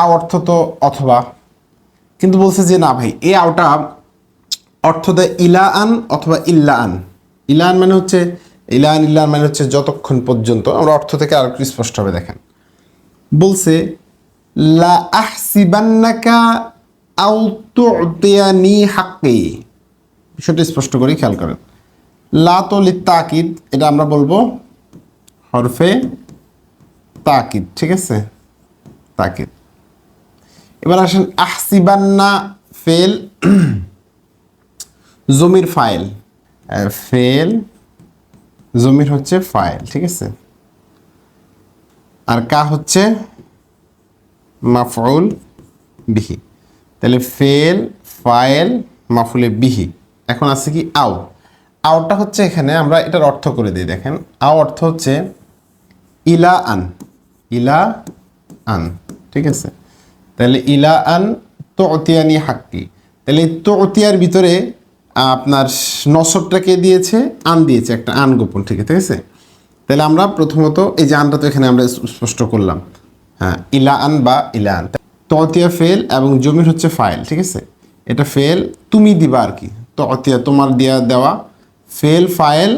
আ অর্থ তো অথবা। কিন্তু বলছে যে, না ভাই এই আওটা অর্থ দেয় ইলা আন অথবা ইল্লা আন ইলা আন মানে হচ্ছে ইলা আন ইল্লা মানে হচ্ছে যতক্ষণ পর্যন্ত, আমরা অর্থ থেকে আর একটু স্পষ্ট হবে, দেখেন। বলছে, লা আহসিবান্নাকা আও তুতিয়ানি হাক্কি। বিষয়টা স্পষ্ট করে খেয়াল করেন। লা তো তাকিদ এটা আমরা বলব হরফে তাকিদ, ঠিক আছে? তাকিদ। এবার আসেন আহসিবান্না ফেল জমির ফাইল। ফেল জমির হচ্ছে ফাইল, ঠিক আছে? আর কা হচ্ছে মাফউল বিহি। তাহলে ফেল, ফাইল মাফুলে বিহি। এখন আছে কি আও। আওটা হচ্ছে এখানে, আমরা এটার অর্থ করে দিই, দেখেন। আও অর্থ হচ্ছে ইলা আন ইলা আন, ঠিক আছে? তাহলে ইলা আন তো অতিয়ানি হাক্কি। তাহলে তো অতিয়ার ভিতরে আপনার নসবটাকে দিয়েছে? আন দিয়েছে, একটা আন গোপন, ঠিক আছে ঠিক আছে? তাহলে আমরা প্রথমত, এই যে আনটা তো এখানে আমরা স্পষ্ট করলাম। হ্যাঁ ইলা আন বা ইলা আন। ততিয়া ফেল এবং জমির হচ্ছে ফাইল, ঠিক আছে? এটা ফেল, তুমি দিবা আর কি। ততিয়া, তোমার দিয়া, দেওয়া। ফেল, ফাইল,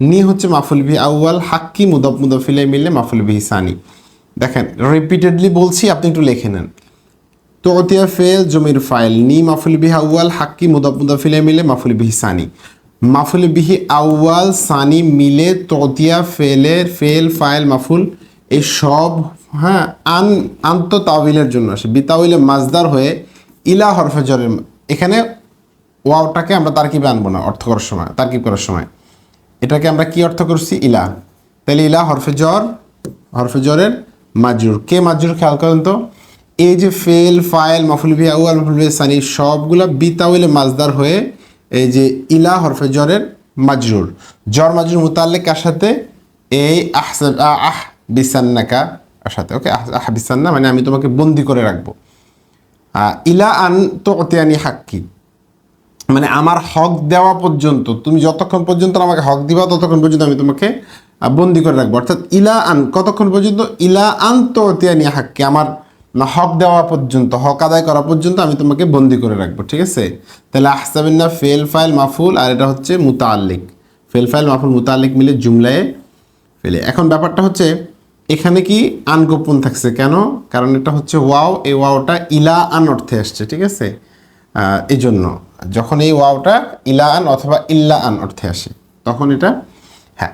নি হচ্ছে মাফুল বিহি আউয়াল, হাক্কি মুদব মুদফিলে মিললে মাফুল বিহি সানি। দেখেন রিপিটেডলি বলছি, আপনি একটু লিখে নেন। তোতিয়া ফেল জমির ফাইল নি মাফুল বিহি আউয়াল হাক্কি মুদব মুদফিলে মিলে মাফুল বিহি সানি মাফুল বিহি আউয়াল সানি মিলে তোতিয়া ফেলের ফেল ফাইল মাফুল এই সব হ্যাঁ আন আন্ত তাওবিলের জন্য আসে বিতাউলে মাজদার হয়ে ইলা হরফে জরের এখানে ওয়াওটাকে আমরা তারকিবে আনব না অর্থ করার সময় তারকিব করার সময় এটাকে আমরা কি অর্থ করছি ইলা তাহলে ইলা হরফে জ্বর হরফে জ্বরের মাজরুর কে মাজুর খেয়াল করেন তো এই যে ফেল ফাইল মাফুল বিহা উয়াল, মাফুল বিহা সানি, সবগুলা বিতাউলে মাজদার হয়ে এই যে ইলা হরফে জ্বরের মাজরুর। জ্বর মাজরুর মুতাল্লিক কার সাথে এই আহসাব আহ বিসান্নাকা সাথে ওকে, আহ বিসান্না মানে আমি তোমাকে বন্দি করে রাখব। ইলা আন তো অতিয়ানি হাক্কি। মানে আমার হক দেওয়া পর্যন্ত, তুমি যতক্ষণ পর্যন্ত আমাকে হক দিবা, ততক্ষণ পর্যন্ত আমি তোমাকে বন্দি করে রাখব। অর্থাৎ ইলা আন, কতক্ষণ পর্যন্ত? ইলা আন তো তিয়ানি হাক্কি, আমার না, হক দেওয়া পর্যন্ত, হক আদায় করা পর্যন্ত আমি তোমাকে বন্দি করে রাখব, ঠিক আছে? তাহলে আহসাবিন্না ফেল ফাইল মাফুল, আর এটা হচ্ছে মুতাল্লিক ফেল ফাইল, মাফুল মুতাল্লিক মিলে জুমলায় ফেলে। এখন ব্যাপারটা হচ্ছে, এখানে কি আনগোপন থাকছে কেন? কারণ এটা হচ্ছে ওয়াও, এই ওয়াওটা ইলা আন অর্থে আসছে, ঠিক আছে? এই জন্য যখন এই ওয়াওটা ইলা আন অথবা ইল্লা আন অর্থে আসে, তখন এটা হ্যাঁ